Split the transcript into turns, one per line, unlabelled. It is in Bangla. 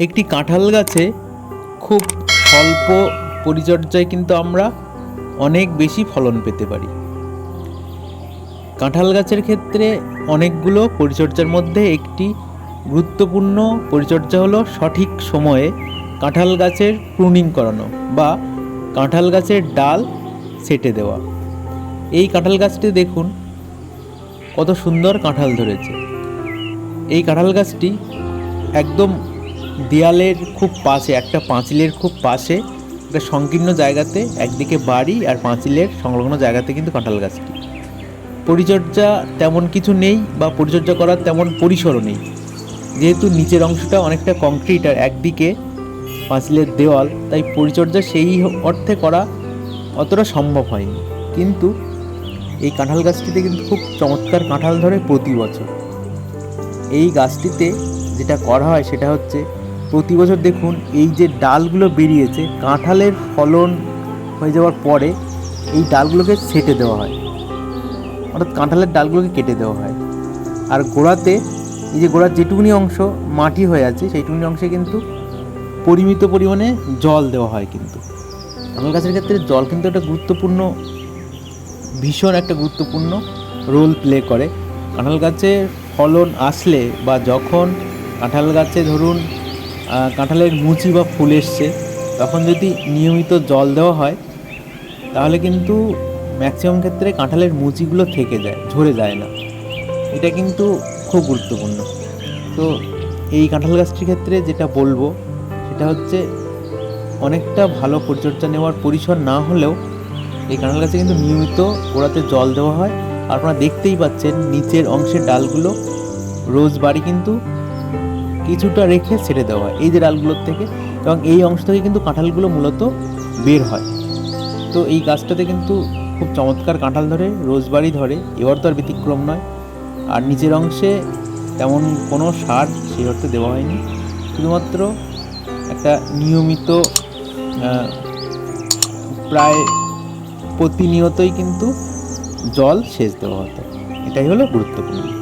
একটি কাঁঠাল গাছে খুব স্বল্প পরিচর্যায় কিন্তু আমরা অনেক বেশি ফলন পেতে পারি। কাঁঠাল গাছের ক্ষেত্রে অনেকগুলো পরিচর্যার মধ্যে একটি গুরুত্বপূর্ণ পরিচর্যা হলো সঠিক সময়ে কাঁঠাল গাছের প্রুনিং করানো বা কাঁঠাল গাছের ডাল সেটে দেওয়া। এই কাঁঠাল গাছটি দেখুন, কত সুন্দর কাঁঠাল ধরেছে। এই কাঁঠাল গাছটি একদম দেয়ালের খুব পাশে, একটা পাঁচিলের খুব পাশে, একটা সংকীর্ণ জায়গাতে একদিকে বাড়ি আর পাঁচিলের সংলগ্ন জায়গাতে কিন্তু কাঁঠাল গাছটি। পরিচর্যা তেমন কিছু নেই বা পরিচর্যা করার তেমন পরিসরও নেই। যেহেতু নিচের অংশটা অনেকটা কংক্রিট আর একদিকে পাঁচিলের দেওয়াল, তাই পরিচর্যা সেই অর্থে করা অতটা সম্ভব হয়নি। কিন্তু এই কাঁঠাল গাছটিতে কিন্তু খুব চমৎকার কাঁঠাল ধরে প্রতি বছর। এই গাছটিতে যেটা করা হয় সেটা হচ্ছে প্রতি বছর দেখুন এই যে ডালগুলো বেরিয়েছে, কাঁঠালের ফলন হয়ে যাওয়ার পরে এই ডালগুলোকে ছেটে দেওয়া হয়। অর্থাৎ কাঁঠালের ডালগুলোকে কেটে দেওয়া হয়। আর গোড়াতে এই যে গোড়ার যেটুকুনি অংশ মাটি হয়ে আছে, সেইটুকুনি অংশে কিন্তু পরিমিত পরিমাণে জল দেওয়া হয় কিন্তু। কাঁঠাল গাছের ক্ষেত্রে জল কিন্তু একটা গুরুত্বপূর্ণ, ভীষণ একটা গুরুত্বপূর্ণ রোল প্লে করে। কাঁঠাল গাছে ফলন আসলে বা যখন কাঁঠাল গাছে ধরুন কাঁঠালের মুচি বা ফুল এসছে। তখন যদি নিয়মিত জল দেওয়া হয়, তাহলে কিন্তু ম্যাক্সিমাম ক্ষেত্রে কাঁঠালের মুচিগুলো থেকে যায়, ঝরে যায় না। এটা কিন্তু খুব গুরুত্বপূর্ণ। তো এই কাঁঠাল গাছটির ক্ষেত্রে যেটা বলব, সেটা হচ্ছে অনেকটা ভালো পরিচর্যা নেওয়ার পরিসর না হলেও এই কাঁঠাল গাছে কিন্তু নিয়মিত গোড়াতে জল দেওয়া হয়। আপনারা দেখতেই পাচ্ছেন, নিচের অংশের ডালগুলো রোজ বাড়ি কিন্তু কিছুটা রেখে ছেড়ে দেওয়া হয়, এই যে ডালগুলোর থেকে। এবং এই অংশ থেকে কিন্তু কাঁঠালগুলো মূলত বের হয়। তো এই গাছটাতে কিন্তু খুব চমৎকার কাঁঠাল ধরে, রোজবাড়ি ধরে, এবার তো আর ব্যতিক্রম নয়। আর নিচের অংশে তেমন কোনো সার সেই অর্থে দেওয়া হয়নি। শুধুমাত্র একটা নিয়মিত প্রায় প্রতিনিয়তই কিন্তু জল সেচ দেওয়া হতো। এটাই হলো গুরুত্বপূর্ণ।